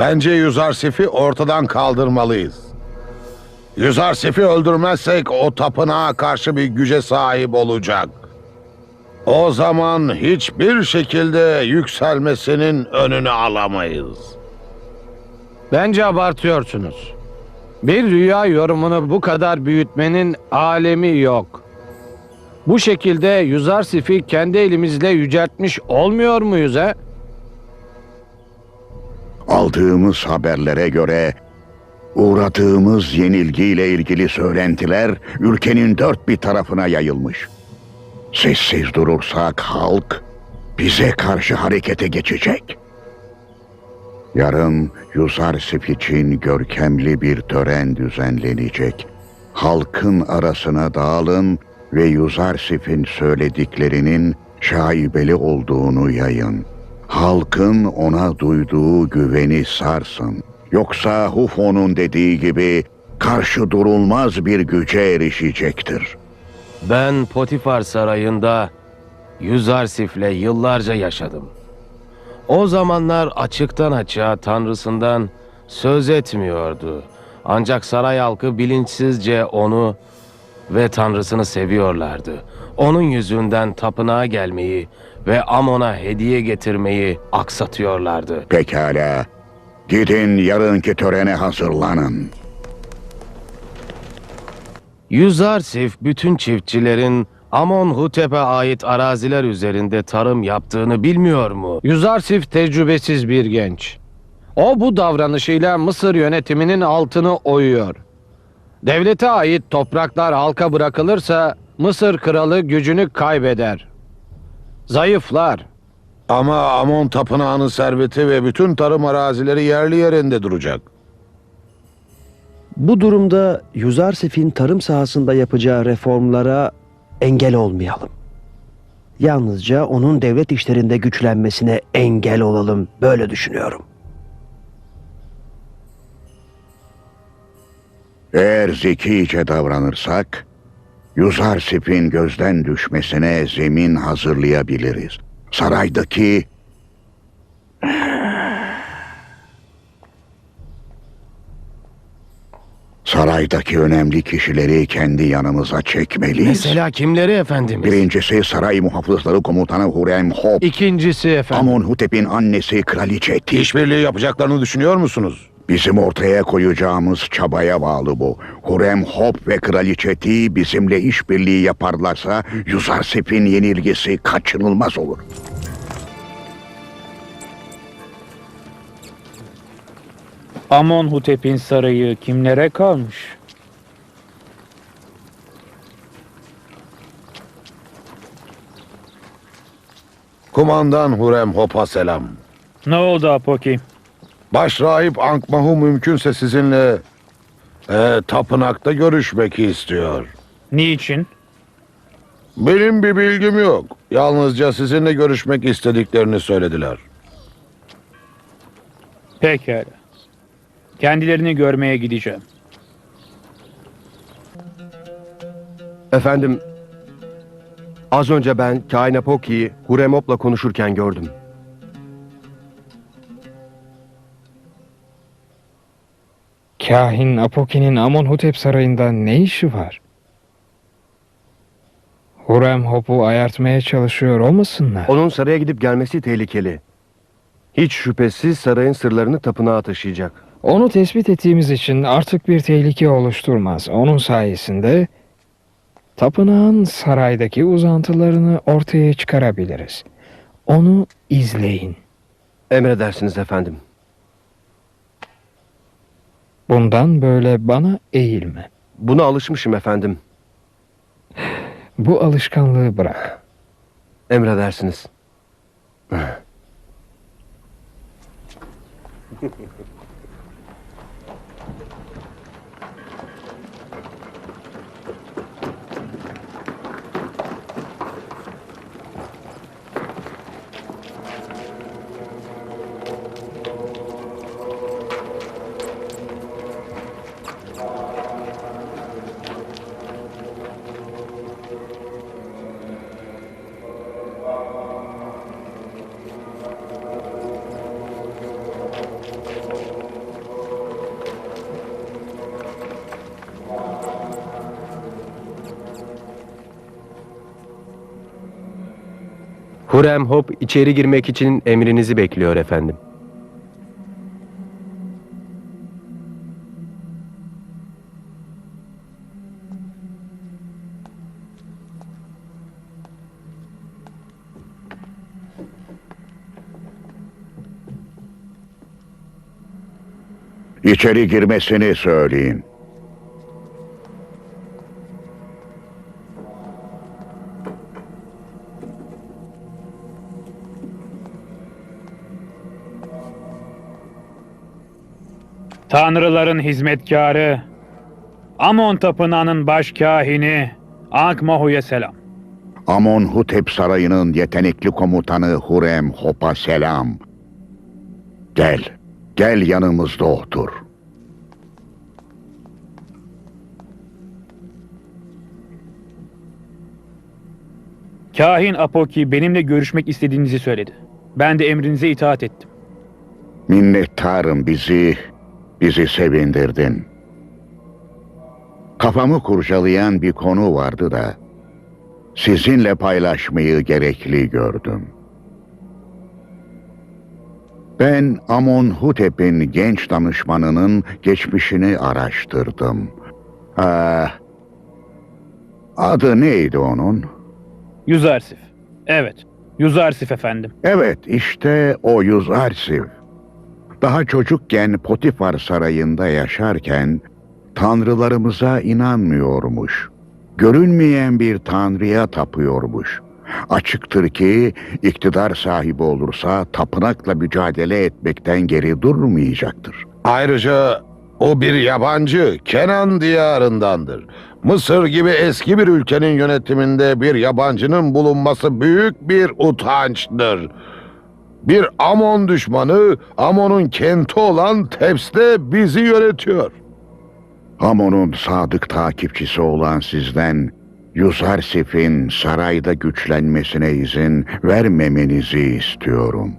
Bence Yüzarsif'i ortadan kaldırmalıyız. Yüzarsif'i öldürmezsek o tapınağa karşı bir güce sahip olacak. O zaman hiçbir şekilde yükselmesinin önünü alamayız. Bence abartıyorsunuz. Bir rüya yorumunu bu kadar büyütmenin alemi yok. Bu şekilde Yuzarsif'i kendi elimizle yüceltmiş olmuyor muyuz he? Aldığımız haberlere göre uğradığımız yenilgiyle ilgili söylentiler ülkenin dört bir tarafına yayılmış. Sessiz durursak halk bize karşı harekete geçecek. Yarın Yuzarsif için görkemli bir tören düzenlenecek. Halkın arasına dağılın ve Yuzarsif'in söylediklerinin şaibeli olduğunu yayın. Halkın ona duyduğu güveni sarsın. Yoksa Hufo'nun dediği gibi karşı durulmaz bir güce erişecektir. Ben Potifar sarayında Yüzarsif'le yıllarca yaşadım. O zamanlar açıktan açığa tanrısından söz etmiyordu. Ancak saray halkı bilinçsizce onu ve tanrısını seviyorlardı. Onun yüzünden tapınağa gelmeyi ve Amon'a hediye getirmeyi aksatıyorlardı. Pekala. Gidin yarınki törene hazırlanın. Yüzarsif bütün çiftçilerin Amonhotep'e ait araziler üzerinde tarım yaptığını bilmiyor mu? Yuzarsif tecrübesiz bir genç. O bu davranışıyla Mısır yönetiminin altını oyuyor. Devlete ait topraklar halka bırakılırsa Mısır kralı gücünü kaybeder. Zayıflar. Ama Amon tapınağının serveti ve bütün tarım arazileri yerli yerinde duracak. Bu durumda Yuzarsif'in tarım sahasında yapacağı reformlara engel olmayalım. Yalnızca onun devlet işlerinde güçlenmesine engel olalım. Böyle düşünüyorum. Eğer zekice davranırsak, Yuzarsif'in gözden düşmesine zemin hazırlayabiliriz. Saraydaki Saraydaki önemli kişileri kendi yanımıza çekmeliyiz. Mesela kimleri efendimiz? Birincisi saray muhafızları komutanı Hurem Hop. İkincisi efendim. Amonhotep'in annesi kraliçe Tiş. İşbirliği yapacaklarını düşünüyor musunuz? Bizim ortaya koyacağımız çabaya bağlı bu. Hurem Hop ve kraliçe Ti bizimle işbirliği yaparlarsa Yuzarsif'in yenilgisi kaçınılmaz olur. Amonhotep'in sarayı kimlere kalmış? Kumandan Hurem Hop'a selam. Ne oldu Apoki? Başrahip Ankmahu mümkünse sizinle e, tapınakta görüşmek istiyor. Niçin? Benim bir bilgim yok. Yalnızca sizinle görüşmek istediklerini söylediler. Pekala. Kendilerini görmeye gideceğim. Efendim, az önce ben Kain Apoki'yi Huremop'la konuşurken gördüm. Kahin Apoki'nin Amonhotep sarayında ne işi var? Hurem Hop'u ayartmaya çalışıyor olmasınlar? Onun saraya gidip gelmesi tehlikeli. Hiç şüphesiz sarayın sırlarını tapınağa taşıyacak. Onu tespit ettiğimiz için artık bir tehlike oluşturmaz. Onun sayesinde tapınağın saraydaki uzantılarını ortaya çıkarabiliriz. Onu izleyin. Emredersiniz efendim. Bundan böyle bana eğilme. Buna alışmışım efendim. Bu alışkanlığı bırak. Emredersiniz. Hurem Hop içeri girmek için emrinizi bekliyor efendim. İçeri girmesini söyleyin. Tanrıların hizmetkarı, Amon Tapınağı'nın baş kahini, Ankmahu'ya selam. Amonhotep Sarayı'nın yetenekli komutanı Hurem Hop'a selam. Gel, gel yanımızda otur. Kahin Apoki benimle görüşmek istediğinizi söyledi. Ben de emrinize itaat ettim. Minnettarım bizi, bizi sevindirdin. Kafamı kurcalayan bir konu vardı da, sizinle paylaşmayı gerekli gördüm. Ben Amonhotep'in genç danışmanının geçmişini araştırdım. Ah, adı neydi onun? Yüzarsif. Evet, Yüzarsif efendim. Evet, işte o Yuzarsif. Daha çocukken Potifar sarayında yaşarken tanrılarımıza inanmıyormuş. Görünmeyen bir tanrıya tapıyormuş. Açıktır ki iktidar sahibi olursa tapınakla mücadele etmekten geri durmayacaktır. Ayrıca o bir yabancı Kenan diyarındandır. Mısır gibi eski bir ülkenin yönetiminde bir yabancının bulunması büyük bir utançtır. Bir Amon düşmanı Amon'un kenti olan Tebs'te bizi yönetiyor. Amon'un sadık takipçisi olan sizden Yuzarsif'in sarayda güçlenmesine izin vermemenizi istiyorum.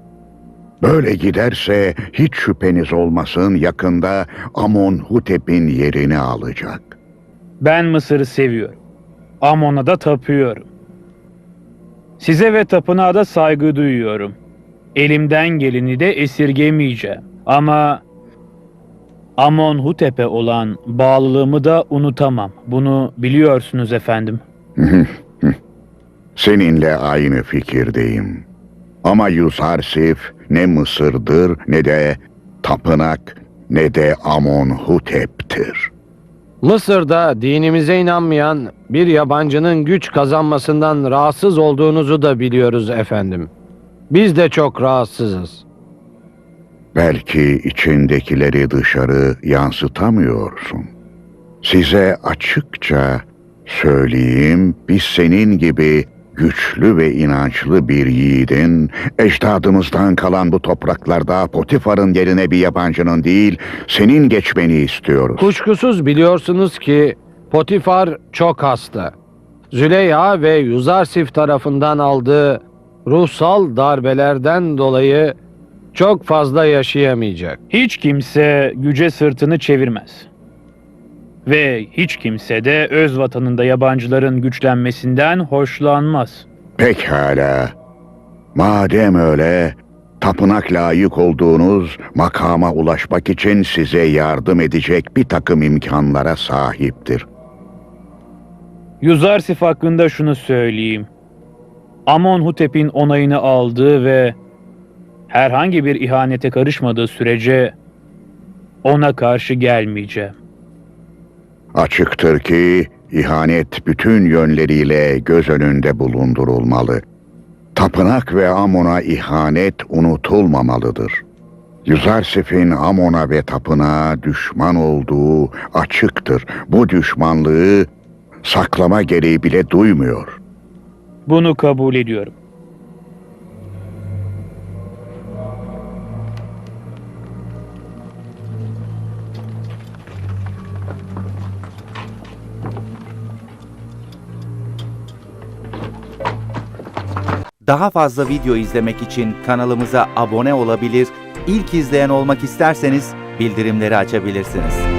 Böyle giderse hiç şüpheniz olmasın yakında Amonhotep'in yerini alacak. Ben Mısır'ı seviyorum. Amon'a da tapıyorum. Size ve tapınağa da saygı duyuyorum. Elimden geleni de esirgemeyeceğim. Ama Amon Hutep'e olan bağlılığımı da unutamam. Bunu biliyorsunuz efendim. Seninle aynı fikirdeyim. Ama Yuzarsif ne Mısır'dır ne de tapınak ne de Amonhotep'tir. Mısır'da dinimize inanmayan bir yabancının güç kazanmasından rahatsız olduğunuzu da biliyoruz efendim. Biz de çok rahatsızız. Belki içindekileri dışarı yansıtamıyorsun. Size açıkça söyleyeyim, biz senin gibi güçlü ve inançlı bir yiğidin, ecdadımızdan kalan bu topraklarda Potifar'ın yerine bir yabancının değil, senin geçmeni istiyoruz. Kuşkusuz biliyorsunuz ki Potifar çok hasta. Züleyha ve Yuzarsif tarafından aldığı ruhsal darbelerden dolayı çok fazla yaşayamayacak. Hiç kimse güce sırtını çevirmez. Ve hiç kimse de öz vatanında yabancıların güçlenmesinden hoşlanmaz. Pekala. Madem öyle, tapınak layık olduğunuz makama ulaşmak için size yardım edecek bir takım imkanlara sahiptir. Yuzarsif hakkında şunu söyleyeyim. Amonhotep'in onayını aldığı ve herhangi bir ihanete karışmadığı sürece ona karşı gelmeyeceğim. Açıktır ki ihanet bütün yönleriyle göz önünde bulundurulmalı. Tapınak ve Amon'a ihanet unutulmamalıdır. Yüzarsif'in Amon'a ve tapınağa düşman olduğu açıktır. Bu düşmanlığı saklama gereği bile duymuyor. Bunu kabul ediyorum. Daha fazla video izlemek için kanalımıza abone olabilir, ilk izleyen olmak isterseniz bildirimleri açabilirsiniz.